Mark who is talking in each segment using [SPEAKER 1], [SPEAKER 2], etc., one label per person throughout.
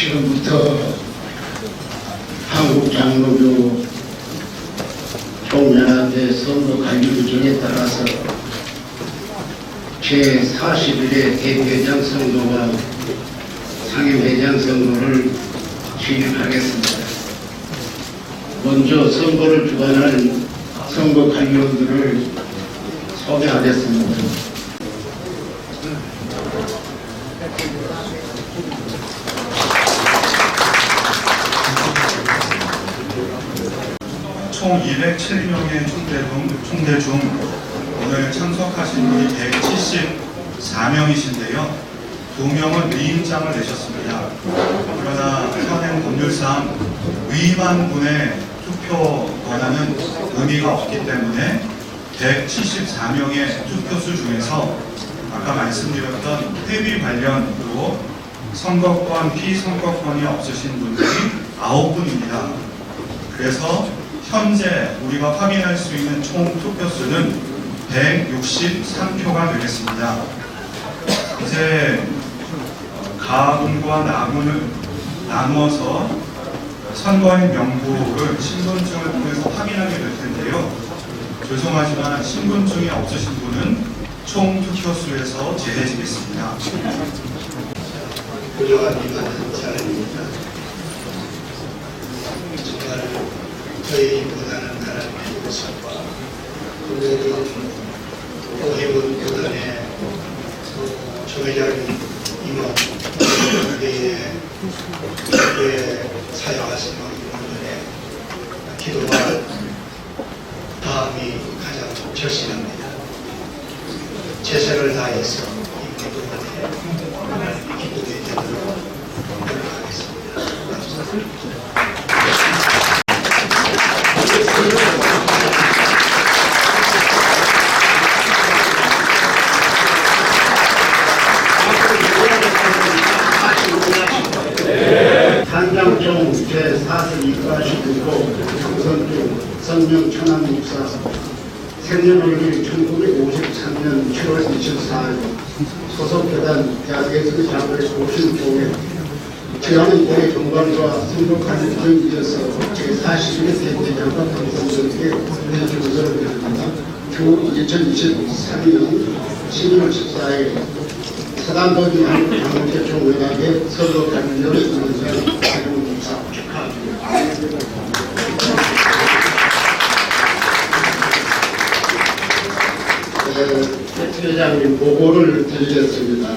[SPEAKER 1] 지금부터 한국 장로교 총연합회 선거 관리 규정에 따라서 제41회 대회장 선거와 상임회장 선거를 진행하겠습니다. 먼저 선거를 주관하는 선거 관리원들을 소개하겠습니다.
[SPEAKER 2] 총 207명의 총대 중, 총대 중 오늘 참석하신 분이 174명이신데요. 두 명은 위임장을 내셨습니다. 그러나 현행 법률상 위임한 분의 투표 권한은 의미가 없기 때문에 174명의 투표수 중에서 아까 말씀드렸던 회비 관련으로 선거권, 피선거권이 없으신 분들이 9분입니다. 그래서 현재 우리가 확인할 수 있는 총 투표수는 163표가 되겠습니다. 이제 어, 가문과 나문을 나누어서 선거인 명부를 신분증을 통해서 확인하게 될 텐데요. 죄송하지만 신분증이 없으신 분은 총 투표수에서 제외되겠습니다.
[SPEAKER 3] 훌륭한 일하는 사람입니다. 정말 저희보다는 하나님의 모습과 모든 오해원 교단의 조회장 임원 그의 그의 사역하시는 분들의 기도와 다음이 가장 절실합니다. 최선을 다해서 이 기도원에 하나님의 기도에 되도록 노력하겠습니다. 감사합니다.
[SPEAKER 1] 한장총 제42과 19호 성 선중 성명 천안 목사 생년월일 1953년 7월 24일 소속교단 대학에서 장을 오신 교회 지난해 올해 정관과 성독하는 경기에서 제41회 대회장과 당선자에게 대주문서를 드립니다. 주 2023년 12월 14일 사단법인 총회장의 선거 관련을 인사 대통령사 축하합니다. 회장님 보고를 드리겠습니다.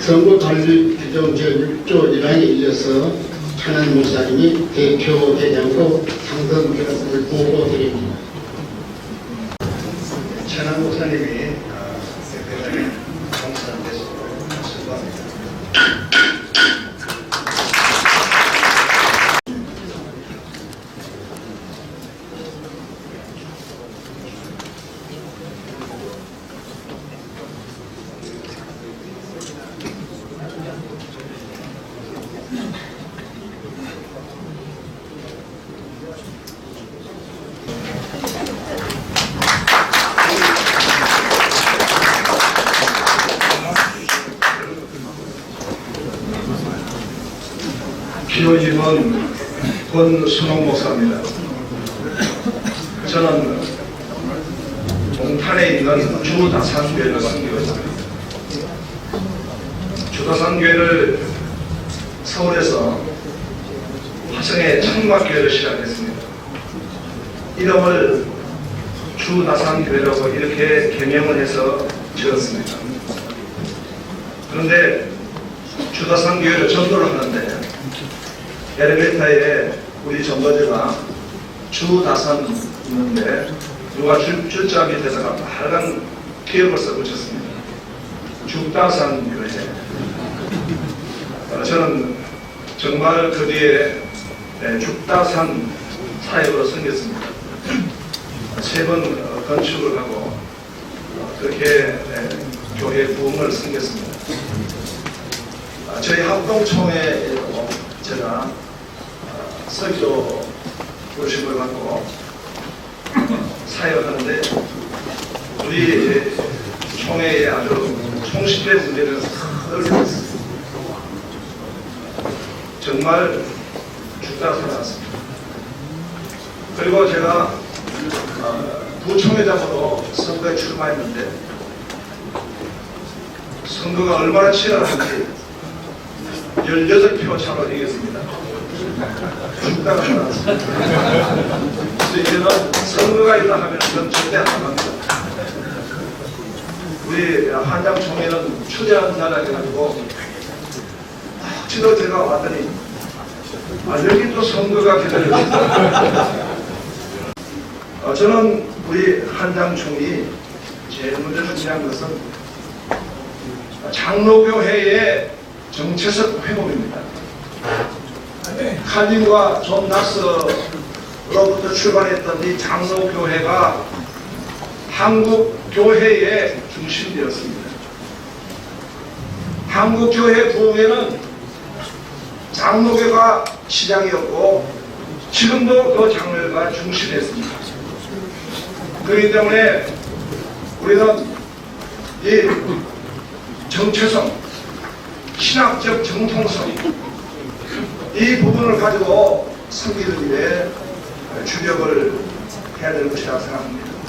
[SPEAKER 1] 선거관리 규정 제 6조 1항에 이어서 천안 목사님이 대표 회장으로 상선 결합을 보고드립니다.
[SPEAKER 3] 천안 목사님이 어, 대표장에 봉사한 데서 수고합니다.
[SPEAKER 4] 피로님은 권순홍 목사입니다. 저는 동탄에 있는 주다산교회를 섬기고 있습니다. 주다산교회를 서울에서 화성의 청각교회를 시작했습니다. 이름을 주다산교회라고 이렇게 개명을 해서 지었습니다. 그런데 주다산교회를 전도를 하는데 엘리베이터에 우리 전도자가 주다산 있는데 누가 줄, 줄자 밑에다가 빨간 기억을 써붙였습니다. 죽다산 교회. 어, 저는 정말 그 뒤에 네, 죽다산 사역으로 섬겼습니다. 세 번 건축을 하고 어, 그렇게 네, 교회 부흥을 섬겼습니다. 아, 저희 합동총회에도 제가 어, 설교 교심을 받고 사역하는데 우리 총회에 아주 총실의 문제를 늘 정말 죽다 살아났습니다. 그리고 제가 어, 부총회장으로 선거에 출마했는데 선거가 얼마나 치열한지 18표 차로 이겼습니다. 죽다가 살아났습니다. 그래서 이제는 선거가 있다 하면 전 절대 안 나갑니다. 우리 한장총회는 초대한다라 해가지고 혹시도 제가 왔더니 아 여기 또 선거가 기다려져 있다. 어, 저는 우리 한장총이 제일 먼저 중요한 것은 장로교회의 정체적 회복입니다. 칼빈과 존 나스로부터 출발했던 이 장로교회가 한국 교회의 중심이 되었습니다. 한국 교회 부흥회는 장로교가 시장이었고 지금도 그 장로교가 중심이었습니다. 그렇기 때문에 우리는 이 정체성, 신학적 정통성 이 부분을 가지고 섬기는 일에 주력을 해야 될 것이라고 생각합니다.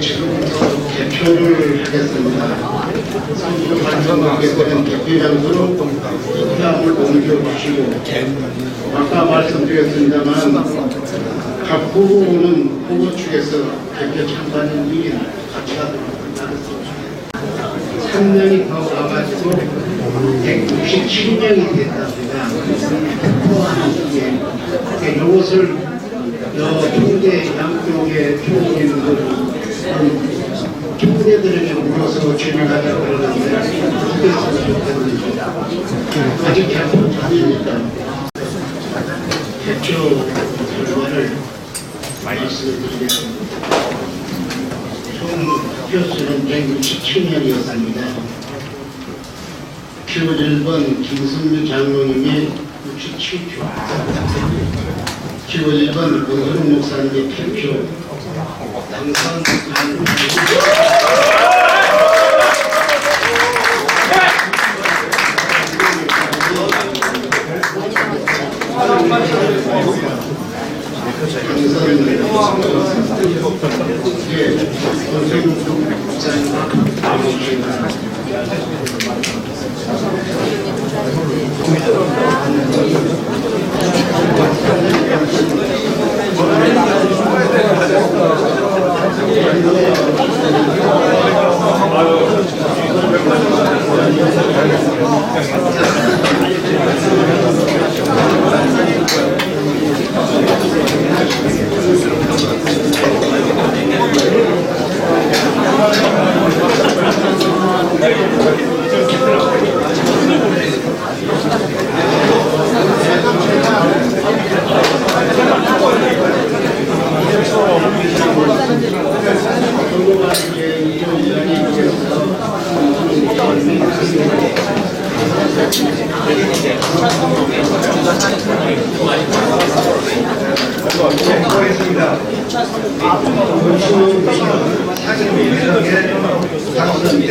[SPEAKER 1] 지금부터 개표를 하겠습니다. 장소로 입장을 옮겨주시고 아까 말씀드렸습니다만 각 후보는 후보 측에서 개표 참관인이 같이 하도록 하겠습니다. 3년이 더 가가지고 167명이 됐답니다. 이것을 여 총대 양쪽에 총리들 은 총대들에게 물어서 진행하자고 그러는데 했으면 좋겠는지 아직 개표 전이니까 개표 결과를 말씀을 드리겠습니다. 총 표수는 167명이었습니다. 표 1번 김승규 장로님이 67표 표 1번 권순 목사님의 표 표 당선
[SPEAKER 4] 보겠습니다.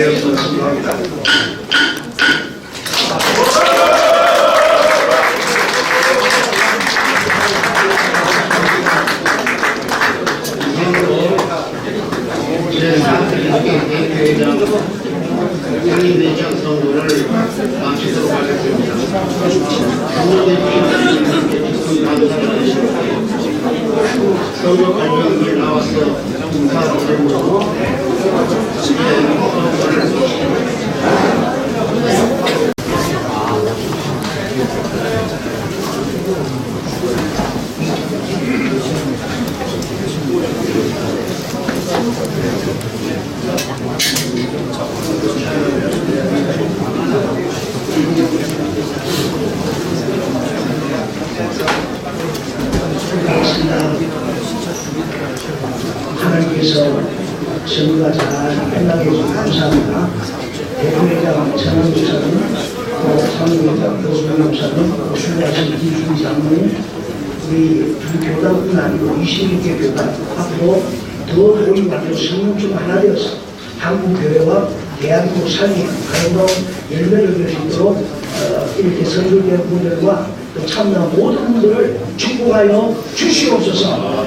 [SPEAKER 1] 本当に。 선거 관련들 나와서 인사드리고
[SPEAKER 5] 우리가 잘 끝나게 해주셔서 감사합니다. 대표회장 전환 목사님, 또 상임회장 또 수고하신 김순 장로님, 우리 두 교단뿐 아니고 21개 교단 앞으로 더 모임하여 성령 중 하나 되어서 한국 교회와 대한민국 삶이 아름다운 열매를 있도록 어, 이렇게 선교된 분들과 또 참여한 모든 분들을 축복하여 주시옵소서.